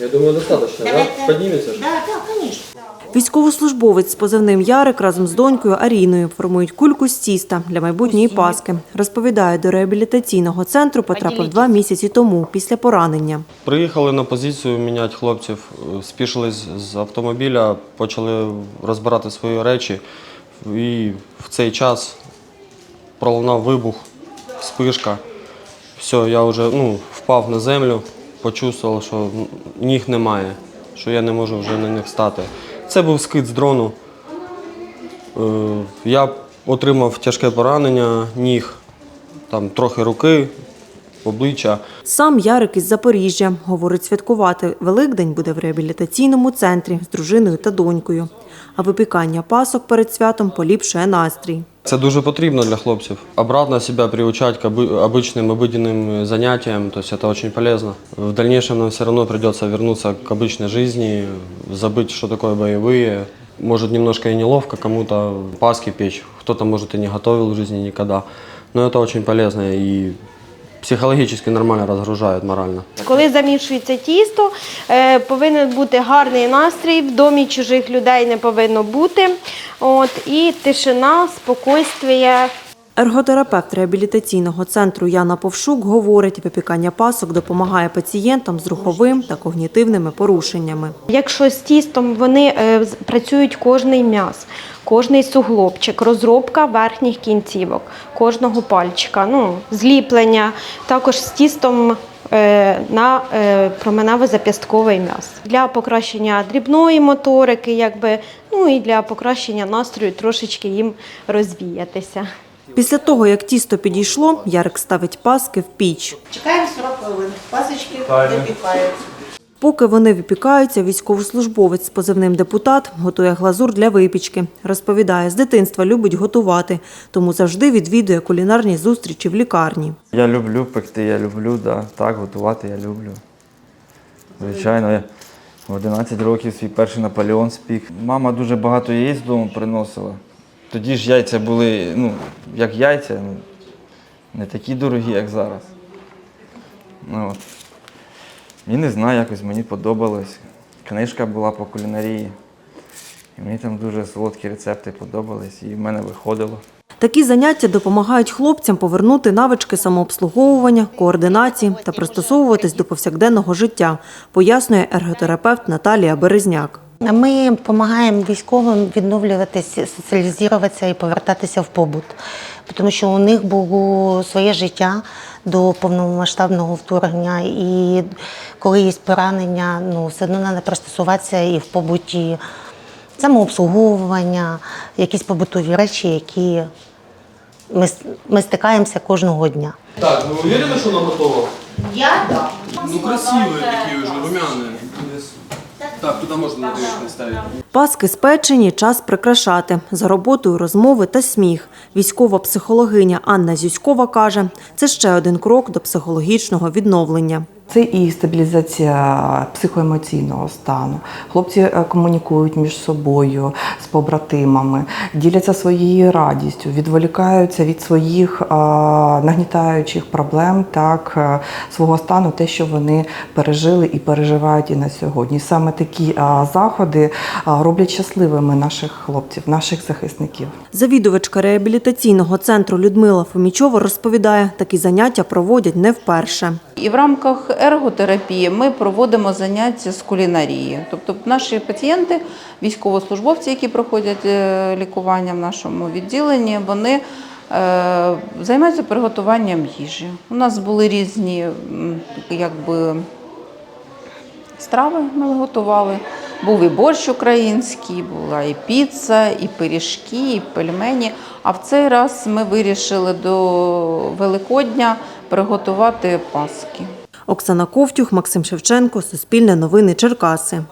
Я думаю, достаточно, да? Поднимется же? Да, да, конечно. Військовослужбовець з позивним Ярик разом з донькою Аріною формують кульку з тіста для майбутньої паски. Розповідає, до реабілітаційного центру потрапив два місяці тому після поранення. Приїхали на позицію міняти хлопців, е, спішились з автомобіля, почали розбирати свої речі. І в цей час пролунав вибух, спишка. Все, я вже ну, впав на землю, почувствував, що ніг немає, що я не можу вже на них стати. Це був скид з дрону. Е, Я отримав тяжке поранення, ніг, там трохи руки, обличчя. Сам Ярик із Запоріжжя. Говорить, святкувати Великдень буде в реабілітаційному центрі з дружиною та донькою. А випікання пасок перед святом поліпшує настрій. Це дуже потрібно для хлопців. Обратно себя приучать к оби- обычным, обыденным занятиям, то есть это очень полезно. В дальнейшем нам все равно придется вернуться к обычной жизни, забыть, что такое боевые. Может, немножко и неловко кому-то паски печь, кто-то, может, и не готовил в жизни никогда. Но это очень полезно и психологически нормально разгружает морально. Коли замішується тісто, е, повинен бути гарний настрій, в домі чужих людей не повинно бути. От, і тишина, спокійствие. Ерготерапевт реабілітаційного центру Яна Повшук говорить, випікання пасок допомагає пацієнтам з руховим та когнітивними порушеннями. Якщо з тістом вони е, працюють кожний м'яз, кожний суглобчик, розробка верхніх кінцівок, кожного пальчика, ну, зліплення, також з тістом е, на е, променево-зап'ястковий м'яз. Для покращення дрібної моторики, якби, ну і для покращення настрою трошечки їм розвіятися. Після того, як тісто підійшло, Ярик ставить паски в піч. Чекаємо 40 хвилин. Пасочки випікаються. Поки вони випікаються, військовослужбовець з позивним депутат готує глазур для випічки. Розповідає, з дитинства любить готувати, тому завжди відвідує кулінарні зустрічі в лікарні. Я люблю пекти, я люблю, да. так, готувати я люблю. Звичайно, я в 11 років свій перший Наполеон спік. Мама дуже багато яєць додому приносила. Тоді ж яйця були, ну, як яйця, ну, не такі дорогі, як зараз. Ну, от. І не знаю, якось мені подобалось. Книжка була по кулінарії. І мені там дуже солодкі рецепти подобались, і в мене виходило. Такі заняття допомагають хлопцям повернути навички самообслуговування, координації та пристосовуватись до повсякденного життя, пояснює ерготерапевт Наталія Березняк. Ми допомагаємо військовим відновлюватися, соціалізуватися і повертатися в побут, тому що у них було своє життя до повномасштабного вторгнення, і коли є поранення, ну все одно треба пристосуватися і в побуті самообслуговування, якісь побутові речі, які ми, с- ми стикаємося кожного дня. Так, вы уверены, что она готова? Я так. Ну, красивые такие уже, румяные. Так, туди можна надеюсь, ставити. Паски спечені, час прикрашати. За роботою розмови та сміх. Військова психологиня Анна Зюськова каже, це ще один крок до психологічного відновлення. Це і стабілізація психоемоційного стану. Хлопці е, комунікують між собою з побратимами, діляться своєю радістю, відволікаються від своїх е, нагнітаючих проблем, так е, свого стану, те, що вони пережили і переживають і на сьогодні. Саме такі заходи роблять щасливими наших хлопців, наших захисників. Завідувачка реабілітаційного центру Людмила Фомічова розповідає, такі заняття проводять не вперше. І в рамках ерготерапії ми проводимо заняття з кулінарії. Тобто наші пацієнти, військовослужбовці, які проходять е, лікування в нашому відділенні, вони е, займаються приготуванням їжі. У нас були різні якби, страви ми готували. Був і борщ український, була і піца, і пиріжки, і пельмені. А в цей раз ми вирішили до Великодня приготувати паски. Оксана Ковтюх, Максим Шевченко, Суспільне новини Черкаси.